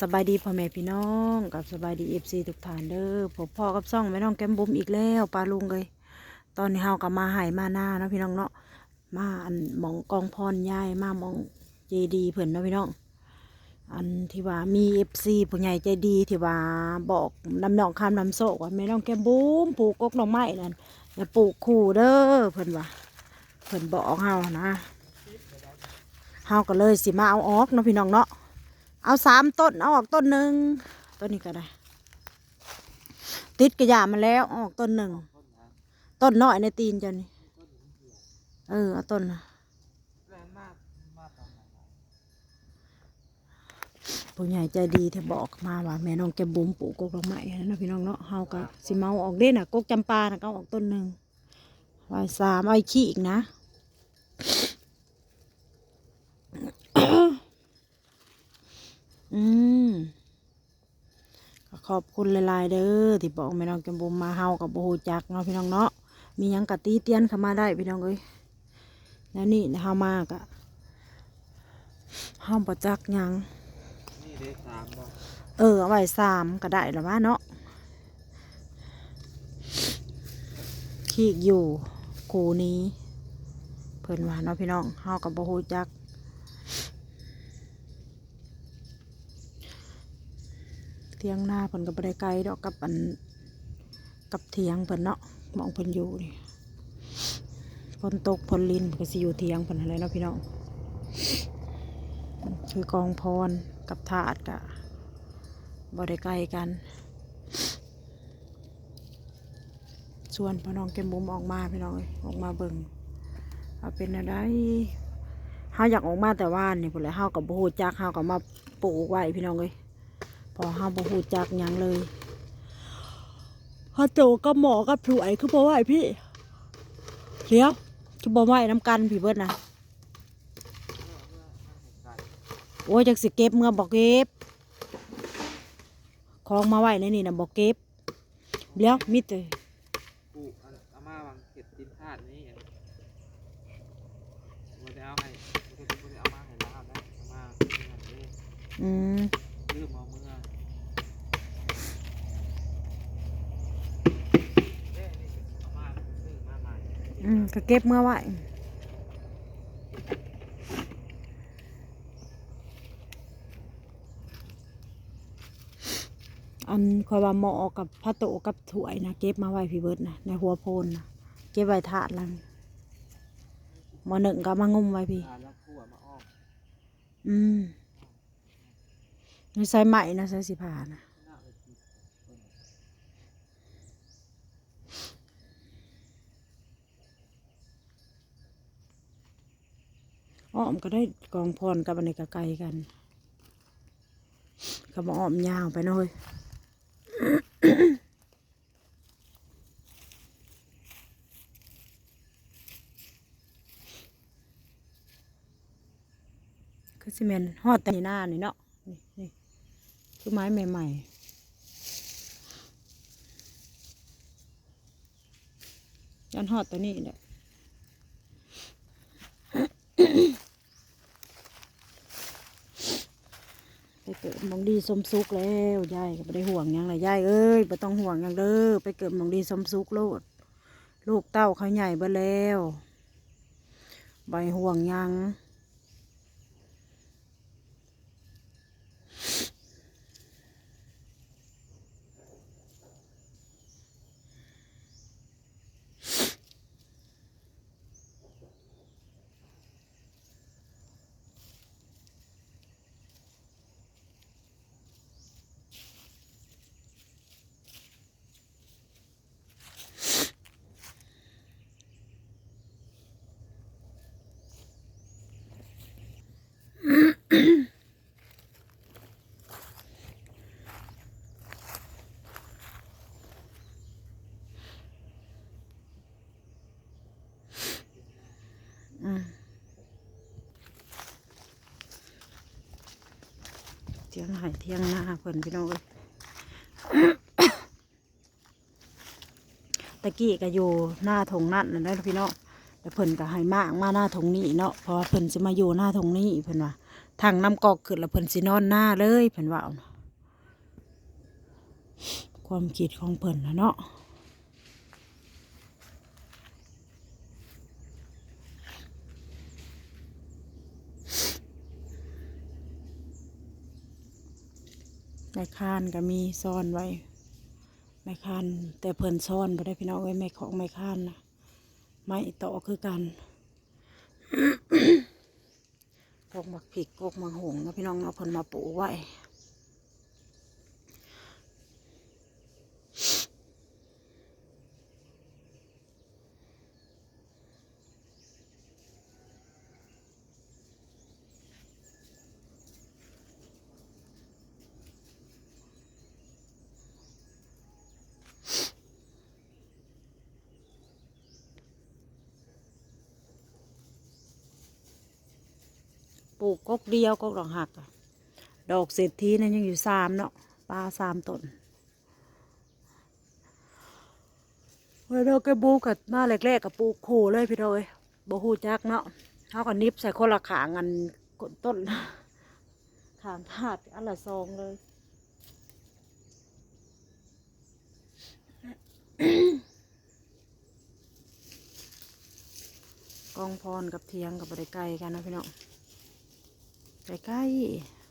สบายดีพ่อแม่พี่น้องกับสบายดีเอฟซีทุกท่านเด้อผมพ่อกับซ่องแม่น้องแก้มบุ๋มอีกแล้วปลาลุงเลย ตอนนี้เฮากับมาหายมาหน้านะพี่น้องเนาะมาอันมองกองพรยายมามองเจดีเพิ่นนะพี่น้อง อันที่ว่ามีเอฟซีผู้ใหญ่ใจดีที่ว่าบอกนำหนองคำนำโศกว่าแม่น้องแก้มบุ๋มปลูกกกหน่อไม้นั่นอย่าปลูกคู่เด้อเพิ่นว่าเพิ่นบอกเฮานะเฮาก็เลยสิมาเอาออกเนาะพี่น้องเนาะ เอาสามต้น เอาออกต้นหนึ่งต้นนี้ก็ได้ ติดกระยามาแล้วออกต้นหนึ่งต้นน้อยในตีนเจ้านี่เออเอาต้นนะผู้ใหญ่ใจดีที่บอกมาว่าแม่น้องแกบุ๋มปลูกกกดอกไม้นะพี่น้องเนาะเฮาก็สิเมาออกเด่นน่ะกกจำปาน่ะก็ออกต้นหนึ่งไว้สามเอาอีกขี้อีกนะ อืมก็ขอบคุณหลายๆเด้อที่บอกแม่น้องจำบุมมาเฮากับโบฮูจักเนาะพี่น้องเนาะมีหยังกะตีเตียนเข้ามาได้พี่น้องเอ้ยแล้วนี่เฮามากอะเฮาบ่จักหยัง นี่เลขสามบ่เออเอาไว้สามก็ได้แล้วว่าเนาะขี้อยู่คูนี้ เพิ่นว่าเนาะพี่น้องเฮากับโบฮูจัก เทียงหน้าเพิ่นก็บ่ได้ไกลดอกกับอันกับเทียงเพิ่นเนาะมองเพิ่นอยู่นี่ฝนตกฝนลินก็สิอยู่เทียงเพิ่นอะไรเนาะพี่น้องคือกองพรกับถาดกะบ่ได้ไกลกันส่วนพ่อน้องแก้มบุมออกมาพี่น้องเอ้ยออกมาเบิ่งเอาเป็นอะไรเฮาอยากออกมาแต่ว่านนี่พุ่นแหละเฮากับบ่ฮู้จักเฮาก็มาปลูกไว้พี่น้องเอ้ย พอห้าบ่หูจักหยังเลยพอโจกับหมอกับผุไอ้คือบ่ไหวพี่เดี๋ยวคือบ่ไหวน้ำกันพี่เบิดนะโอ้ยจักสิเก็บเมื่อบอกเก็บของมาไหวในนี่นะบอกเก็บเดี๋ยวมิดเลยกูอันอาม่าวางเก็บดินธาตุนี้อย่างบ่ได้เอาให้บ่ได้บ่ได้เอามาให้ลาวได้อาม่าเป็นอย่างนี้อืมลืมเอาเมื่อเด้นี่อาม่าซื้อมาใหม่ อืมก็เก็บเมื่อไหวอันคอยว่าหมอกับพระโตกับถ้วยนะเก็บมาไว้พี่เบิดนะในหัวโพนนะเก็บไว้ถาดแล้วนี่หมอหนึ่งก็มางุมไว้พี่ทานแล้วคั่วมาอ้อมอืมไม่ใส่ไหมนะใส่สิผ่านะ น่าไปกินเพิ่น อ้อมก็ได้กองพรกับอันนี้ก็ไกลกันก็บอ้อมยาวไปหน่อยคือซีเมนฮอดแต่นี่หน้านี่เนาะนี่นี่คือไม้ใหม่ๆยันฮอดตัวนี้แหละ ไป เกิดมองดีสมสุกแล้วยายก็ไม่ได้ห่วงยังเลยยายเอ้ยไม่ต้องห่วงยังเด้อไปเกิดมองดีสมสุกโลด ลูกเต้าเขาใหญ่เบ่แล้วใบห่วงยัง เที่ยงหายเที่ยงหน้าเพิ่นพี่น้องเอ้ยตะกี้ก็อยู่หน้าทงนั่นนั่นแหละพี่น้องแต่เพิ่นก็ให้มากมาหน้าทงนี้เนาะเพราะว่าเพิ่นจะมาอยู่หน้าทงนี้เพิ่นว่า ทางน้ำกอกขึ้นแล้วเพิ่นสินอนหน้าเลยเพิ่นว่าความคิดของเพิ่นนะเนาะไม้คานก็มีซ่อนไว้ไม้คานแต่เพิ่นซ่อนบ่ได้พี่น้องเอ้ยไม้ของไม้คานนะไม้ต่อคือกัน กกมักผิกกกมังหงนะพี่น้องเอาเพิ่นมาปลูกไว้ ปลูกกกเดียวกกดอกหัก ดอกเศรษฐีนั้นยังอยู่สามเนาะปลาสามต้นเมื่อเราแกปลูกกับมาแรกๆกับปลูกคู่เลยพี่น้อยบ่ฮู้จักเนาะเขาก็นิบใส่คนละขางันกดต้นขางธาตุอันละซองเลยกองพรกับเทียงกับบริไกลกันนะพี่น้อง ใกล้ๆ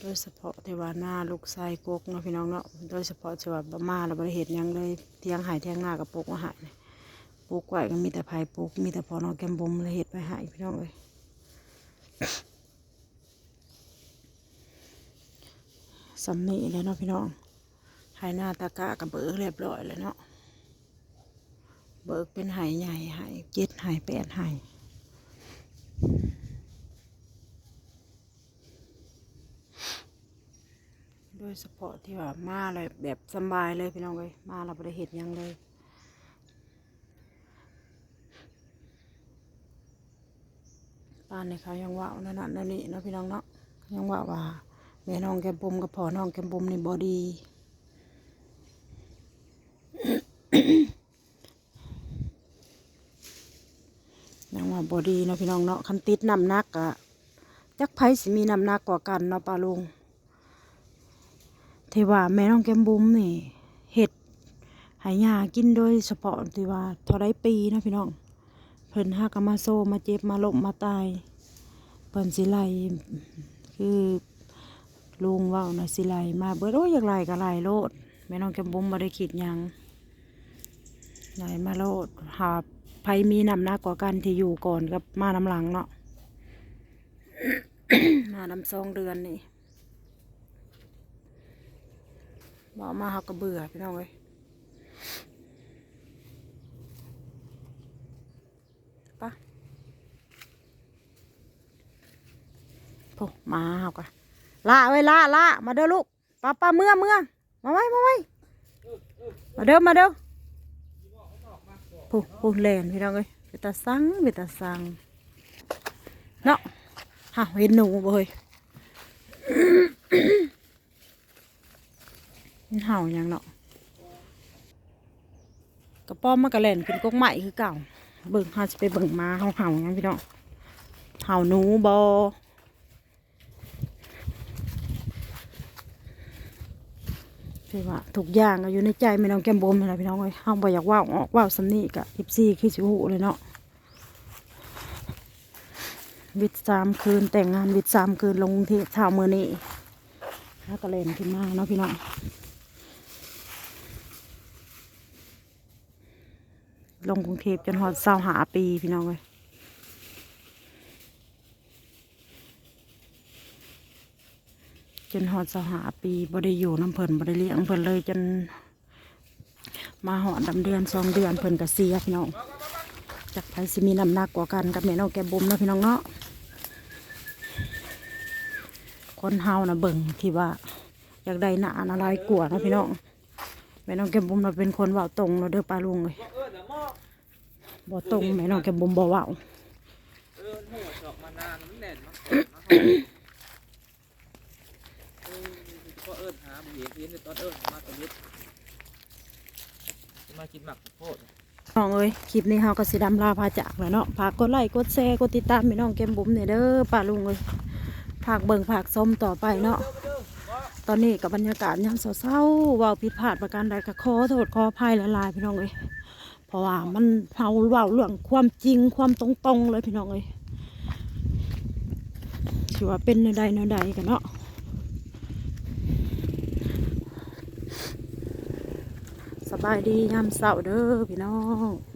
โดยเฉพาะเทวาหน้าลูกชายกกเนาะพี่น้องเนาะโดยเฉพาะเทวาบมาเราบริเหตุยังเลยเทียงหายเทียงหน้ากับปลูกมาหายเลยปลูกไว้ก็มีแต่ภายปลูกมีแต่พอน้องแกมบุมเลยเหตุไปหายพี่น้องเลย สำนีเลยเนาะพี่น้องหายหน้าตะกะกับเบิกเรียบร้อยเลยเนาะ เบิกเป็นหายใหญ่หายเจ็ดหายแปดหายโดยเฉพาะที่ว่ามาเลยแบบสบายเลยพี่น้องเลยมาเราไม่ได้เห็นยังเลยป้านในเขายังว่าวนั่นนั่นนั่นนี่เนาะพี่น้องเนาะยังว่าว่า แม่น้องแกมบุมกับพ่อน้องแกมบุมนี่บอดีนังว่าบอดีเนาะพี่น้องเนาะคันติดน้ำหนักอะจักไผสิมีน้ำหนักกว่ากันเนาะปลาลุงเทว่าแม่น้องแกมบุมนี่เห็ดหายากินโดยเฉพาะที่ว่าเท่าไรปีนะพี่น้องเพิ่นหากมาโซมาเจ็บมาล้มมาตายเพิ่นสิไลคือ ลุงว่านะสิไลมาเบิดโอ้ยอยากไลก็ไลโลดแม่น้องแกมบุ้มมาได้คิดยังไลมาโลดหาไผมีนำหนักกว่ากันที่อยู่ก่อนกับมาน้ำหลังเนาะมาน้ำซองเดือนนี่บอกมาเขาก็เบื่อพี่น้องเว้ยปะโอ้มาเขาก็ ละเอ้ยละละมาเด้อลูกป้าป้าเมื่อเมื่อมาไว้มาไว้มาเด้อมาเด้อผู้ผู้แลนพี่น้องเอ้ยไปตาสังไปตาสังเนาะฮะเห็นหนูบ่เฮ้ยเห่าหยังเนาะกระป้อมมากระแลนขึ้นกกใหม่คือเก่าเบิ่งเฮาสิไปเบิ่งมาเฮาเห่าหยังพี่น้องเห่าหนูบ่ คือว่าทุกอย่างก็อยู่ในใจไม่น้องแก้มบมนี่แหละพี่น้องเอ้ยเฮาบ่อยากว่าวออกว่าวสำนีกะ14คือสิฮู้เลยเนาะวิทย์สามคืนแต่งงานวิทย์สามคืนลงกรุงเทพเช้ามื้อนี้แล้วก็เล่นขึ้นมาเนาะพี่น้องลงกรุงเทพจนฮอดเศร้าหาปีพี่น้องเอ้ย จนฮอดเศร้าหาปีบ่ได้อยู่น้ำเพิ่นบ่ได้เลี้ยงเพิ่นเลยจน มาหอดดำเดือนสองเดือนเพิ่นก็เสียพี่น้องจากไผสิมีน้ำหนักกว่ากันกับแม่น้องแกบุมนะพี่น้องเนาะคนเฮานะเบิ่งที่ว่า อยากได้หนาอะไรกลัวนะพี่น้องแม่น้องแกบุมเราเป็นคนเว่าตรงเราเด้อปลาลุงเลยเออเดี๋ยวหม้อบ่ตรงแม่น้องแกบุมบ่เว้า เออหัวเจาะมานานมันแน่นมาก เย็นเย็นตอนเอิ้นมาตอนยึดมากินหมักโคตร น้องเอ้ย คลิปนี้เฮาก็สิดำลาพาจากแล้วเนาะฝากกดไลค์กดแชร์กดติดตามพี่น้องแก้มบุ๋มเนี่ยเด้อป้าลุงเอ้ยฝากเบิ่งฝากส้มต่อไปเนาะตอนนี้กับบรรยากาศยามเศร้าๆว้าผิดพลาดประการใดก็ขอโทษขออภัยหลายๆพี่น้องเอ้ยเพราะว่ามันเฮาเว้าเรื่องความจริงความตรงๆเลยพี่น้องเอ้ยถือว่าเป็นแนใดแนใดกันเนาะสบายดียามเศร้าเด้อพี่น้อง